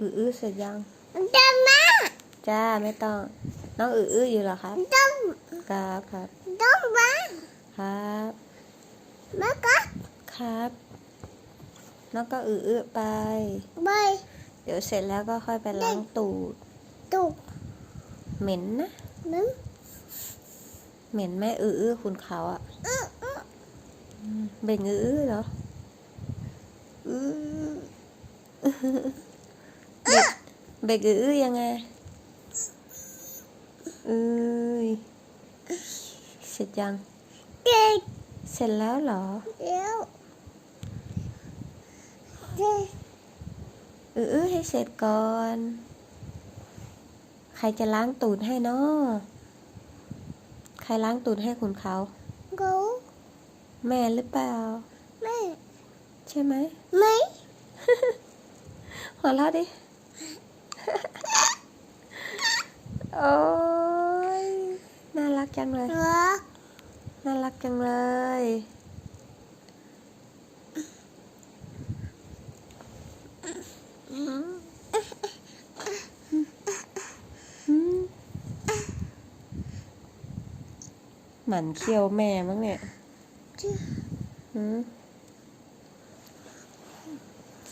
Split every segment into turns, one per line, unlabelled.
อืออื้อเสร็จยัง
จะมา
จ้าไม่ต้อง น้องอืออื้ออยู่เหรอครับ
ต้อง
ครับครับ
ต้องมา
ครับ
มาก็
ครับ น้องก็อืออื้อไป
ไป
เดี๋ยวเสร็จแล้วก็ค่อยไปล้างตูด
ตุก
เหม็นนะ
นั้น
เหม็นแม่อืออื้อคุณเขาอะ
อื้ออื้อ
อืมเบ่งอืออื้อเหรออือเบ็ก เบ่งอืออื้อยังไงเอ้ยเสร็จยัง
เด็ก
เสร็จแล้วเหรอ
เดี๋ยวเด็ก
เออเออให้เสร็จก่อน ใครจะล้างตูดให้เนาะใครล้างตูดให้คุณเขา
กู
แม่หรือเปล่า
แม่
ใช่ไหม
ไม่
หัวเราะดิ โอ้ยน่ารักจังเลย
รัก
น่ารักจังเลยอืมหมันเคี้ยวแม่มั้งเนี่ยหืม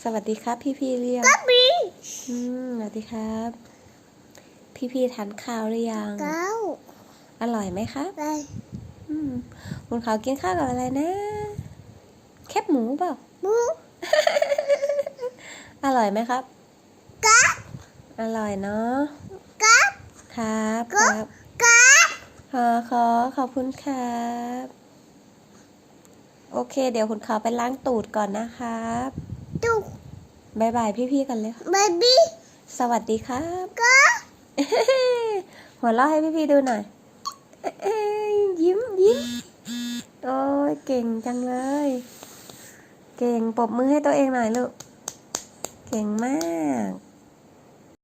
สวัสดีครับ พี่พี่ๆเรียง
ก็บี
อืมสวัสดีครับ พี่พี่ๆทานข้าวหรือยัง
เก้า
อร่อยไหมครับ
ไป
อืมคุณเขากินข้าวกับอะไรนะ แคบหมูเปล่า
บู
อร่อยไหมครับ
กับ
อร่อยเนาะ
กับ
ครับครับ
กับ
ขอขอขอบคุณครับโอเค เดี๋ยวคุณเขาไปล้างตูดก่อนนะครับ
ตุก
บายบายพี่ๆกันเลยค่ะ
เบบี้
สวัสดีครับ
กับ
หัวเราะให้พี่ๆดูหน่อยเอ้ยยิ้มยิ้มโอ้ยเก่งจังเลย เก่งปรบมือให้ตัวเองหน่อยลูก เก่งมาก